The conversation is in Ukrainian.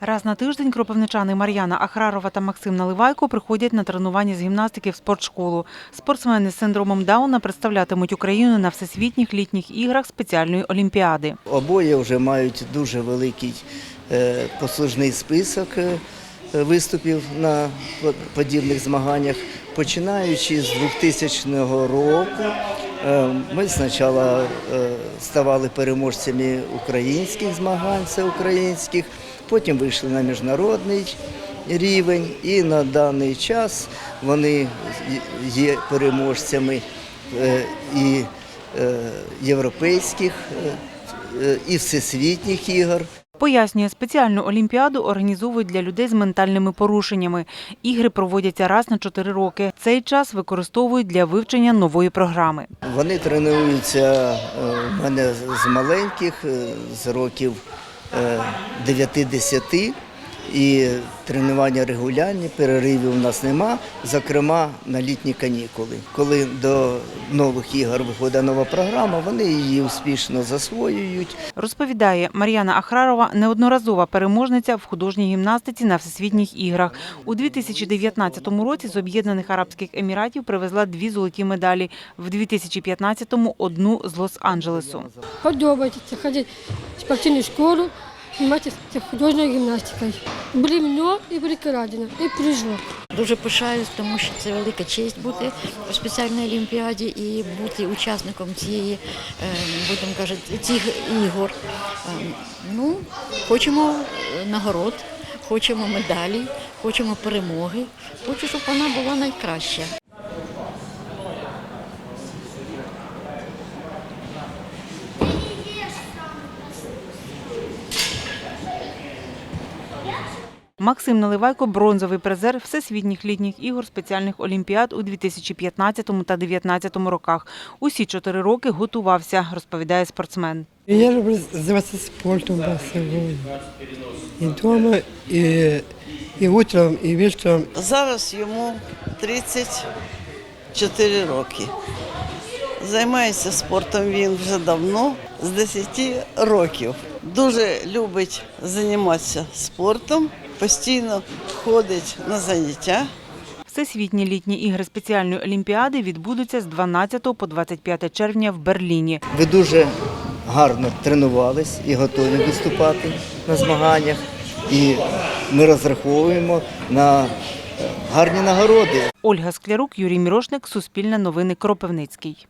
Раз на тиждень кропивничани Мар'яна Ахрарова та Максим Наливайко приходять на тренування з гімнастики в спортшколу. Спортсмени з синдромом Дауна представлятимуть Україну на всесвітніх літніх іграх спеціальної олімпіади. Обоє вже мають дуже великий е, послужний список е, виступів на подібних змаганнях. Починаючи з 2000 року, е, ми спочатку ставали переможцями українських змагань, всеукраїнських, потім вийшли на міжнародний рівень, і на даний час вони є переможцями е, і е, європейських е, і всесвітніх ігор. Пояснює, спеціальну олімпіаду організовують для людей з ментальними порушеннями. Ігри проводяться раз на чотири роки. Цей час використовують для вивчення нової програми. Вони тренуються в мене з маленьких, з років е, 9-10. І тренування регулярні, переривів у нас нема, зокрема на літні канікули. Коли до нових ігор виходить нова програма, вони її успішно засвоюють. Розповідає, Мар'яна Ахрарова неодноразова переможниця в художній гімнастиці на всесвітніх іграх. У 2019 році з Об'єднаних Арабських Еміратів привезла дві золоті медалі, в 2015-му – одну з Лос-Анджелесу. Подобається ходити в спортивну школу, займатися художньою гімнастикою. Брівно і прикрадено, і прыжок. Дуже пишаюсь, тому що це велика честь бути в спеціальній олімпіаді і бути учасником цієї, е, будемо кажуть, цих ігор. Е, Ну, хочемо е, нагород, хочемо медалі, хочемо перемоги. Хочу, щоб вона була найкраща. Максим Наливайко – бронзовий призер всесвітніх літніх ігор спеціальних олімпіад у 2015 та 2019 роках. Усі чотири роки готувався, розповідає спортсмен. Я люблю займатися спортом басовою. І вдома, і, і утром, і вечором. Зараз йому 34 роки. Займається спортом він вже давно, з 10 років. Дуже любить займатися спортом, постійно ходить на заняття. Всесвітні літні ігри спеціальної олімпіади відбудуться з 12 по 25 червня в Берліні. Ви дуже гарно тренувались і готові виступати на змаганнях. І ми розраховуємо на е, гарні нагороди. Ольга Склярук, Юрій Мірошник, Суспільне новини Кропивницький.